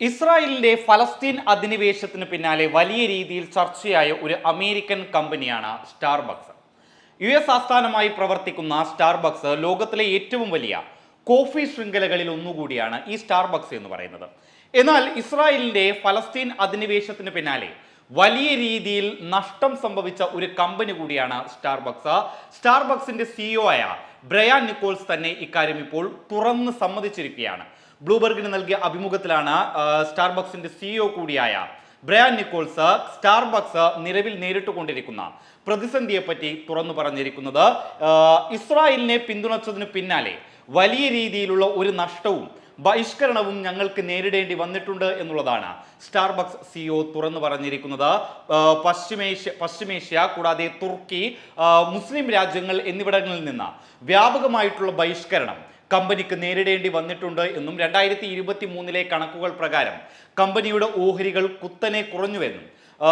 ഇസ്രായേലിന്റെ ഫലസ്തീൻ അധിനിവേശത്തിന് പിന്നാലെ വലിയ രീതിയിൽ ചർച്ചയായ ഒരു അമേരിക്കൻ കമ്പനിയാണ് സ്റ്റാർബക്സ്. യു എസ് ആസ്ഥാനമായി പ്രവർത്തിക്കുന്ന സ്റ്റാർബക്സ് ലോകത്തിലെ ഏറ്റവും വലിയ കോഫി ശൃംഖലകളിൽ ഒന്നുകൂടിയാണ് ഈ സ്റ്റാർബക്സ് എന്ന് പറയുന്നത്. എന്നാൽ ഇസ്രായേലിന്റെ ഫലസ്തീൻ അധിനിവേശത്തിന് പിന്നാലെ വലിയ രീതിയിൽ നഷ്ടം സംഭവിച്ച ഒരു കമ്പനി കൂടിയാണ് സ്റ്റാർബക്സ്. സ്റ്റാർബക്സിന്റെ സിഇഒ ആയ ബ്രയാൻ നിക്കോൾസ് തന്നെ ഇക്കാര്യം ഇപ്പോൾ തുറന്ന് സമ്മതിച്ചിരിക്കുകയാണ്. ബ്ലൂബർഗിന് നൽകിയ അഭിമുഖത്തിലാണ് സ്റ്റാർബക്സിന്റെ സിഇഒ കൂടിയായ ബ്രയാൻ നിക്കോൾസ് സ്റ്റാർബക്സ് നിലവിൽ നേരിട്ടുകൊണ്ടിരിക്കുന്ന പ്രതിസന്ധിയെപ്പറ്റി തുറന്നു പറഞ്ഞിരിക്കുന്നത്. ഇസ്രായേലിനെ പിന്തുണച്ചതിന് പിന്നാലെ വലിയ രീതിയിലുള്ള ഒരു നഷ്ടവും ബഹിഷ്കരണവും ഞങ്ങൾക്ക് നേരിടേണ്ടി വന്നിട്ടുണ്ട് എന്നുള്ളതാണ് സ്റ്റാർബക്സ് സിഇഒ തുറന്നു പറഞ്ഞിരിക്കുന്നത്. പശ്ചിമേഷ്യ പശ്ചിമേഷ്യ കൂടാതെ തുർക്കി മുസ്ലിം രാജ്യങ്ങൾ എന്നിവിടങ്ങളിൽ നിന്ന് വ്യാപകമായിട്ടുള്ള ബഹിഷ്കരണം കമ്പനിക്ക് നേരിടേണ്ടി വന്നിട്ടുണ്ട് എന്നും രണ്ടായിരത്തി ഇരുപത്തി മൂന്നിലെ കണക്കുകൾ പ്രകാരം കമ്പനിയുടെ ഓഹരികൾ കുത്തനെ കുറഞ്ഞുവെന്നും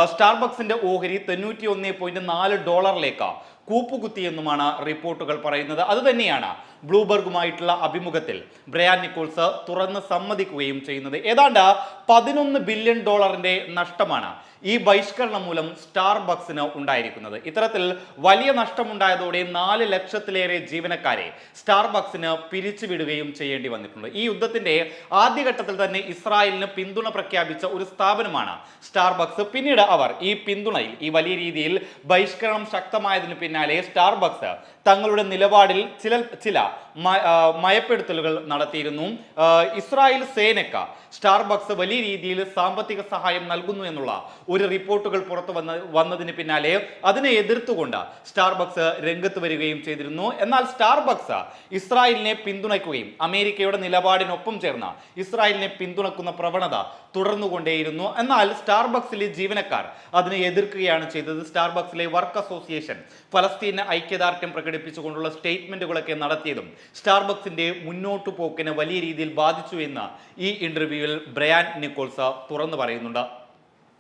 സ്റ്റാർബക്സിന്റെ ഓഹരി തൊണ്ണൂറ്റി ഒന്ന് പോയിന്റ് നാല് ഡോളറിലേക്ക് കൂപ്പുകുത്തിയെന്നുമാണ് റിപ്പോർട്ടുകൾ പറയുന്നത്. അതുതന്നെയാണ് ബ്ലൂബർഗുമായിട്ടുള്ള അഭിമുഖത്തിൽ ബ്രയാൻ നിക്കോൾസ് തുറന്ന് സമ്മതിക്കുകയും ചെയ്യുന്നത്. ഏതാണ്ട് പതിനൊന്ന് ബില്യൺ ഡോളറിന്റെ നഷ്ടമാണ് ഈ ബഹിഷ്കരണം മൂലം സ്റ്റാർബക്സിന് ഉണ്ടായിരിക്കുന്നത്. ഇത്തരത്തിൽ വലിയ നഷ്ടമുണ്ടായതോടെ നാല് ലക്ഷത്തിലേറെ ജീവനക്കാരെ സ്റ്റാർബക്സിന് പിരിച്ചുവിടുകയും ചെയ്യേണ്ടി വന്നിട്ടുണ്ട്. ഈ യുദ്ധത്തിന്റെ ആദ്യഘട്ടത്തിൽ തന്നെ ഇസ്രായേലിന് പിന്തുണ പ്രഖ്യാപിച്ച ഒരു സ്ഥാപനമാണ് സ്റ്റാർബക്സ്. പിന്നീട് അവർ ഈ പിന്തുണയിൽ ഈ വലിയ രീതിയിൽ ബഹിഷ്കരണം ശക്തമായതിനു പിന്നാലെ സ്റ്റാർബക്സ്. തങ്ങളുടെ നിലപാടിൽ ചില ചില മയപ്പെടുത്തലുകൾ നടത്തിയിരുന്നു. ഇസ്രായേൽ സേനക്ക സ്റ്റാർബക്സ് വലിയ രീതിയിൽ സാമ്പത്തിക സഹായം നൽകുന്നു എന്നുള്ള ഒരു റിപ്പോർട്ടുകൾ പുറത്തു വന്ന വന്നതിന് പിന്നാലെ അതിനെ എതിർത്തുകൊണ്ട് സ്റ്റാർബക്സ് രംഗത്ത് വരികയും ചെയ്തിരുന്നു. എന്നാൽ സ്റ്റാർബക്സ് ഇസ്രായേലിനെ പിന്തുണയ്ക്കുകയും അമേരിക്കയുടെ നിലപാടിനൊപ്പം ചേർന്ന ഇസ്രായേലിനെ പിന്തുണക്കുന്ന പ്രവണത തുടർന്നുകൊണ്ടേയിരുന്നു. എന്നാൽ സ്റ്റാർബക്സിലെ ജീവനക്കാർ അതിനെ എതിർക്കുകയാണ് ചെയ്തത്. സ്റ്റാർബക്സിലെ വർക്ക് അസോസിയേഷൻ ഫലസ്തീന് ഐക്യദാർഢ്യം പ്രകടിപ്പിച്ചുകൊണ്ടുള്ള സ്റ്റേറ്റ്മെന്റുകളൊക്കെ നടത്തിയതും സ്റ്റാർബക്സിന്റെ മുന്നോട്ടു പോക്കിനെ വലിയ രീതിയിൽ ബാധിച്ചു എന്ന് ഈ ഇന്റർവ്യൂവിൽ ബ്രയാൻ നിക്കോൾസ തുറന്നു പറയുന്നുണ്ട്.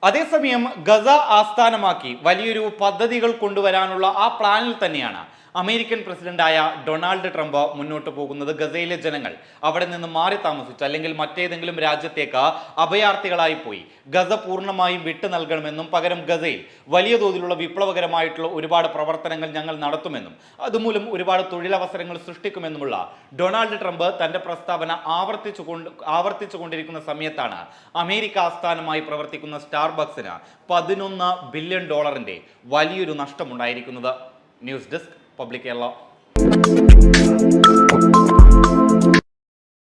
അതേസമയം ഗസ ആസ്ഥാനമാക്കി വലിയൊരു പദ്ധതികൾ കൊണ്ടുവരാനുള്ള ആ പ്ലാനിൽ തന്നെയാണ് അമേരിക്കൻ പ്രസിഡന്റായ ഡൊണാൾഡ് ട്രംപ് മുന്നോട്ട് പോകുന്നത് ഗസയിലെ ജനങ്ങൾ അവിടെ നിന്ന് മാറി താമസിച്ചു അല്ലെങ്കിൽ മറ്റേതെങ്കിലും രാജ്യത്തേക്ക് അഭയാർത്ഥികളായി പോയി. ഗസ പൂർണമായും വിട്ടു നൽകണമെന്നും പകരം ഗസയിൽ വലിയ തോതിലുള്ള വിപ്ലവകരമായിട്ടുള്ള ഒരുപാട് പ്രവർത്തനങ്ങൾ ഞങ്ങൾ നടത്തുമെന്നും അതുമൂലം ഒരുപാട് തൊഴിലവസരങ്ങൾ സൃഷ്ടിക്കുമെന്നുമുള്ള ഡൊണാൾഡ് ട്രംപ് തന്റെ പ്രസ്താവന ആവർത്തിച്ചു കൊണ്ട് ആവർത്തിച്ചു കൊണ്ടിരിക്കുന്ന സമയത്താണ് അമേരിക്ക ആസ്ഥാനമായി പ്രവർത്തിക്കുന്ന സ്റ്റാർബക്സിന് പതിനൊന്ന് ബില്യൺ ഡോളറിന്റെ വലിയൊരു നഷ്ടമുണ്ടായിരിക്കുന്നത്. News desk public Kerala.